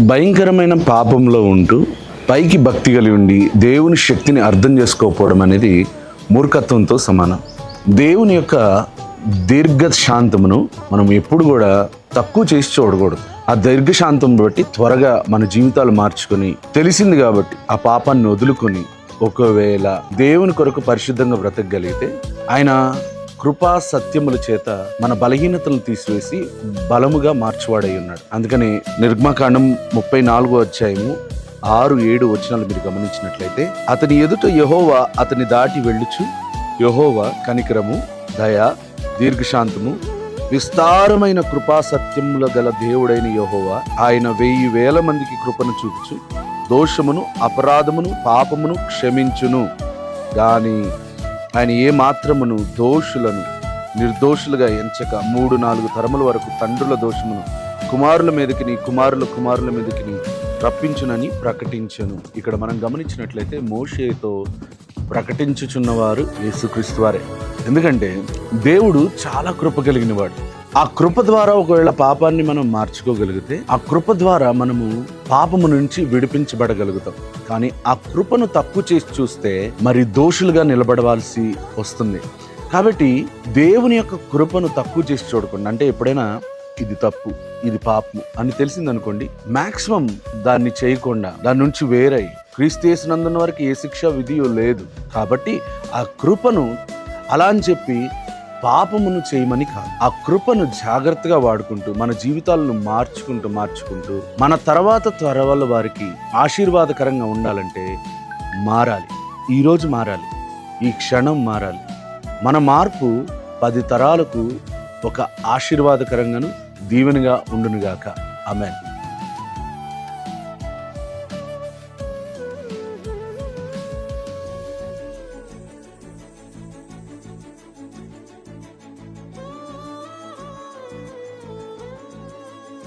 భయంకరమైన పాపంలో ఉంటూ పైకి భక్తి కలిగి ఉండి దేవుని శక్తిని అర్థం చేసుకోకపోవడం అనేది మూర్ఖత్వంతో సమానం. దేవుని యొక్క దీర్ఘ శాంతమును మనం ఎప్పుడు కూడా తక్కువ చేసి చూడకూడదు. ఆ దీర్ఘశాంతం బట్టి త్వరగా మన జీవితాలు మార్చుకొని తెలిసింది కాబట్టి ఆ పాపాన్ని వదులుకొని ఒకవేళ దేవుని కొరకు పరిశుద్ధంగా బ్రతకగలిగితే ఆయన కృపా సత్యముల చేత మన బలహీనతలను తీసివేసి బలముగా మార్చివాడై ఉన్నాడు అందుకని నిర్గమకాండం ముప్పై నాలుగో అధ్యాయము ఆరు ఏడు వచనాలు మీరు గమనించినట్లయితే అతని ఎదుట యహోవా అతని దాటి వెళ్ళుచు. యహోవా కనికరము దయ దీర్ఘశాంతము విస్తారమైన కృపా సత్యముల గల దేవుడైన యహోవా ఆయన వెయ్యి వేల మందికి కృపను చూపుచు. దోషమును అపరాధమును పాపమును క్షమించును. గాని ఆయన ఏ మాత్రమును దోషులను నిర్దోషులుగా ఎంచక మూడు నాలుగు తరముల వరకు తండ్రుల దోషమును కుమారుల మీదకి నీ కుమారుల కుమారుల మీదకి నీ రప్పించునని ప్రకటించను. ఇక్కడ మనం గమనించినట్లయితే మోషేతో ప్రకటించుచున్నవారు యేసుక్రీస్తు వారే. ఎందుకంటే దేవుడు చాలా కృప కలిగినవాడు. ఆ కృప ద్వారా ఒకవేళ పాపాన్ని మనం మార్చుకోగలిగితే ఆ కృప ద్వారా మనము పాపము నుంచి విడిపించబడగలుగుతాం. కానీ ఆ కృపను తక్కువ చేసి చూస్తే మరి దోషులుగా నిలబడవలసి వస్తుంది. కాబట్టి దేవుని యొక్క కృపను తక్కువ చేసి చూడకుండా అంటే ఎప్పుడైనా ఇది తప్పు ఇది పాపము అని తెలిసింది అనుకోండి మాక్సిమం దాన్ని చేయకుండా దాని నుంచి వేరై క్రీస్తు చేసినందున వరకు ఏ శిక్ష విధి లేదు. కాబట్టి ఆ కృపను అలా అని చెప్పి పాపమును చేయమని కాదు. ఆ కృపను జాగ్రత్తగా వాడుకుంటూ మన జీవితాలను మార్చుకుంటూ మార్చుకుంటూ మన తర్వాత తరవల వారికి ఆశీర్వాదకరంగా ఉండాలంటే మారాలి. ఈరోజు మారాలి. ఈ క్షణం మారాలి. మన మార్పు పది తరాలకు ఒక ఆశీర్వాదకరంగాను దీవెనగా ఉండునుగాక. ఆమెన్.